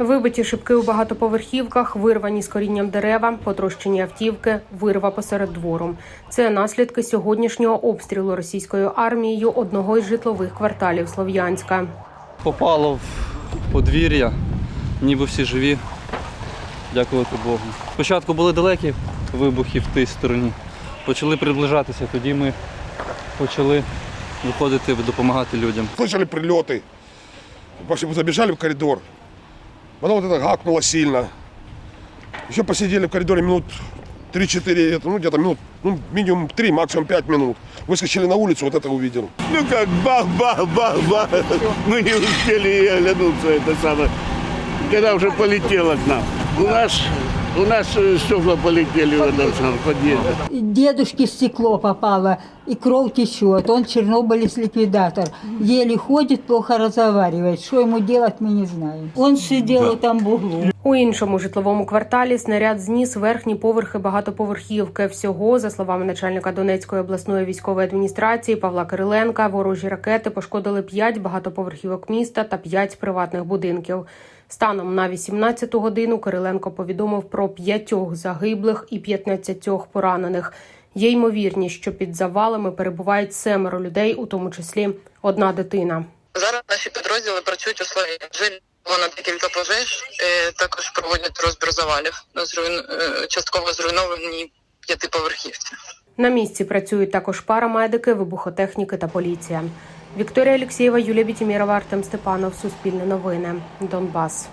Вибиті шибки у багатоповерхівках, вирвані з корінням дерева, потрощені автівки, вирва посеред двору. Це наслідки сьогоднішнього обстрілу російською армією одного із житлових кварталів Слов'янська. Попало в подвір'я, ніби всі живі. Дякувати Богу. Спочатку були далекі вибухи в тій стороні. Почали приближатися, тоді ми почали виходити допомагати людям. Слышали прилеты. Пошли, забежали в коридор. Потом вот это гакнуло сильно. Еще посидели в коридоре минут 3-4, это, ну где-то минут, ну минимум 3, максимум 5 минут. Выскочили на улицу, вот это увидел. Ну как бах-бах-бах-бах. Мы не успели оглянуться, это самое. Когда уже полетело к нам. У нас, у нас э, стекла полетели в этом самом подъезде. Дедушке стекло попало, и кровь течет. Он чернобылец ликвидатор. Еле ходит, плохо разговаривает. Что ему делать, мы не знаем. Он сидел там в углу. У іншому житловому кварталі снаряд зніс верхні поверхи багатоповерхівки. Всього, за словами начальника Донецької обласної військової адміністрації Павла Кириленка, ворожі ракети пошкодили 5 багатоповерхівок міста та 5 приватних будинків. Станом на 18 годину Кириленко повідомив про п'ятьох загиблих і 15 поранених. Є ймовірність, що під завалами перебувають семеро людей, у тому числі одна дитина. Зараз наші підрозділи працюють у Слов'яні. Вже на декілька пожеж, е, також проводять розбір завалів на зруйн... е, частково зруйновані п'ятиповерхівці. На місці працюють також парамедики, вибухотехніки та поліція. Вікторія Алексєєва, Юлія Бітімірова, Артем Степанов. Суспільне новини. Донбас.